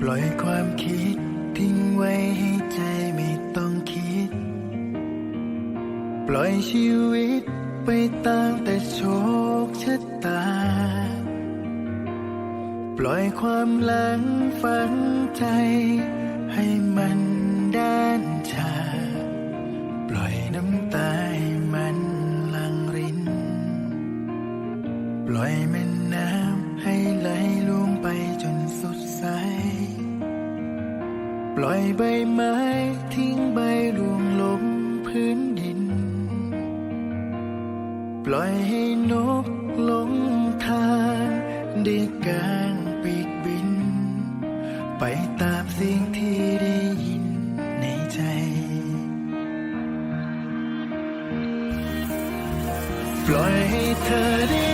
ปล่อยความคิดทิ้งไว้ให้ใจไม่ต้องคิด ปล่อยชีวิตไปตามแต่โชคชะตา ปล่อยความหลังฝังใจ ให้มันด้านชา ปล่อยน้ำตา ใบไม้ทิ้งใบร่วงลงพื้นดิน ปล่อยให้นกลงทางได้กางปีกบิน ไปตามเสียงที่ได้ยินในใจ ปล่อยให้เธอได้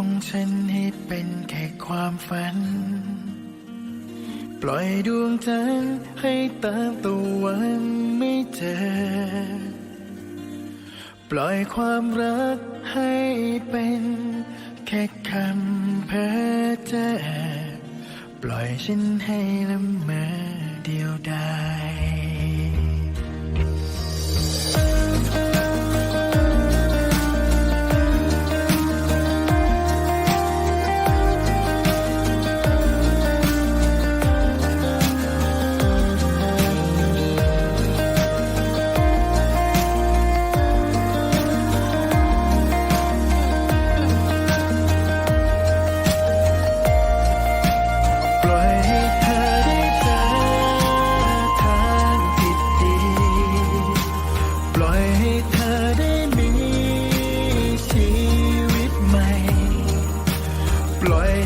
ของฉันให้เป็นแค่ความฝัน ปล่อยดวงจันทร์ให้ตามตะวันไม่เจอ ปล่อยความรักให้เป็นแค่คำเพ้อเจ้อปล่อยฉันให้ละเมอเดียวดาย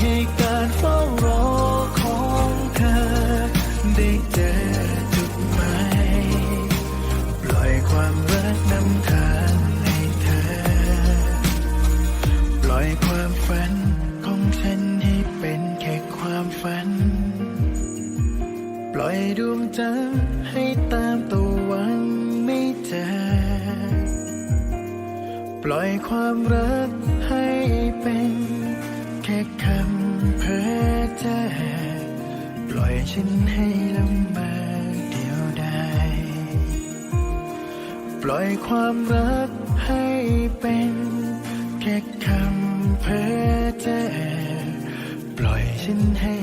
ให้การเฝ้ารอของเธอ ได้เจอจุดหมายปล่อยความรักนำทางให้เธอ ปล่อยความฝันของฉันให้เป็นแค่ความฝัน ปล่อยดวงจันทร์ให้ตามตะวันไม่เจอ ปล่อยความรักให้เป็น ค่คำเพ้อเจ้อปล่อยฉันให้ลำบากเดียวดายปล่อยความรักให้เป็นแค่คำเพ้อเจ้อปล่อยฉันให้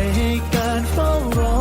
break and fall wrong.